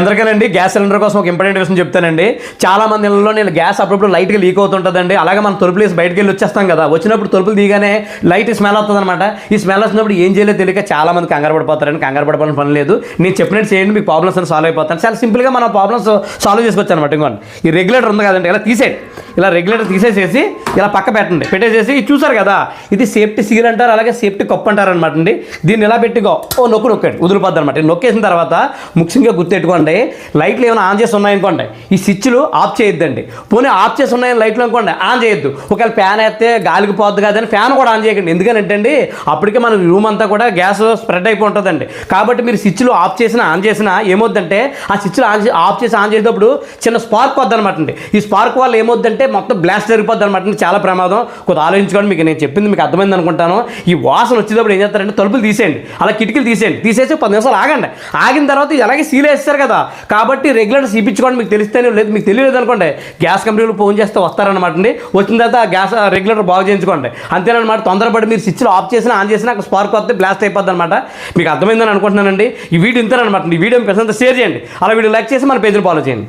అందరికీనండి gas cylinder కోసం ఒక important విషయం చెప్తానండి. చాలా మంది ఇళ్ళలో నేను గ్యాస్ అప్పుడప్పుడు లైట్గా లీక్ అవుతుంటుందండి. అలాగే మనం తలుపులు వేసి బయటకు వెళ్ళి వచ్చేస్తాం కదా. వచ్చినప్పుడు తలుపులు దిగానే లైట్ స్మెల్ వస్తుంది అనమాట ఈ స్మెల్ వచ్చినప్పుడు ఏం చేయలేదు తెలియక చాలా మంది కంగారు పడిపోతారండి. కంగారు పడిపోయిన పని లేదు. నేను చెప్పినట్టు చేయండి మీకు ప్రాబ్లమ్స్ అని సాల్వ్ అయిపోతాను చాలా సింపుల్గా మనం ప్రాబ్లమ్స్ సాల్వ్ చేసుకోవచ్చు అనమాట ఇంకోండి ఈ రెగ్యులేటర్ ఉంది కదండి ఇలా తీసేయండి. ఇలా రెగ్యులేటర్ తీసేసేసి ఇలా పక్క పెట్టండి. పెట్టేసేసి ఇది చూసారు కదా ఇది సేఫ్టీ సీల్ అంటారు అలాగే సేఫ్టీ కప్ అంటారు అనమాట అండి. దీన్ని ఇలా పెట్టుకో? ఓ నొక్కు నొక్కండి. వదిలిపోద్ది అనమాట నొక్కేసిన తర్వాత ముఖ్యంగా గుర్తెట్టుకోండి లైట్లు ఏమైనా ఆన్ చేసి ఉన్నాయనుకోండి ఈ స్విచ్లు ఆఫ్ చేయొద్దండి. పోనీ ఆఫ్ చేసి ఉన్నాయని లైట్లు అనుకోండి ఆన్ చేయొద్దు. ఒకవేళ ఫ్యాన్ వేస్తే గాలికి పోద్ది కాదని ఫ్యాన్ కూడా ఆన్ చేయకండి. ఎందుకంటే అండి అప్పటికే మన రూమ్ అంతా కూడా గ్యాస్ స్ప్రెడ్ అయిపోయి ఉంటుందండి. కాబట్టి మీరు స్విచ్లు ఆఫ్ చేసినా ఆన్ చేసినా ఏమవుద్దంటే ఆ స్విచ్లు ఆన్ ఆఫ్ చేసి ఆన్ చేసేటప్పుడు చిన్న స్పార్క్ వద్ద అనమాట అండి ఈ స్పార్క్ వల్ల ఏమవుద్దంటే మొత్తం బ్లాస్ట్ జరిగిపోద్ది అనమాట చాలా ప్రమాదం. కొద్దిగా ఆలోచించుకోండి మీకు నేను చెప్పింది మీకు అర్థమైంది అనుకుంటాను. ఈ వాసన వచ్చేటప్పుడు ఏం చేస్తారంటే తలుపులు తీసేయండి. అలా కిటికీలు తీసేయండి. తీసేసి పది నిమిషాలు ఆగండి. ఆగిన తర్వాత ఎలాగే సీల్ వేస్తారు కదా. కాబట్టి రెగ్యులేటర్ ఇప్పించుకోండి మీకు తెలిస్తేనే లేదు మీకు తెలియలేదు అనుకోండి గ్యాస్ కంపెనీలు ఫోన్ చేస్తే వస్తారనమాట అండి. వచ్చిన తర్వాత గ్యాస్ రెగ్యులేటర్ బాగు చేయించుకోండి. అంతేనమాట తొందరపడి మీరు స్విచ్లు ఆఫ్ చేసినా ఆన్ చేసినా స్పార్క్ వస్తే బ్లాస్ట్ అయిపోద్ది అనమాట మీకు అర్థమైందని అనుకుంటున్నానండి. ఈ వీడియో ఇంతేనమాట ఈ వీడియో మీ ప్రశాంత షేర్ చేయండి. అలా వీడియో లైక్ చేసి మన పేజీలు ఫాలో చేయండి.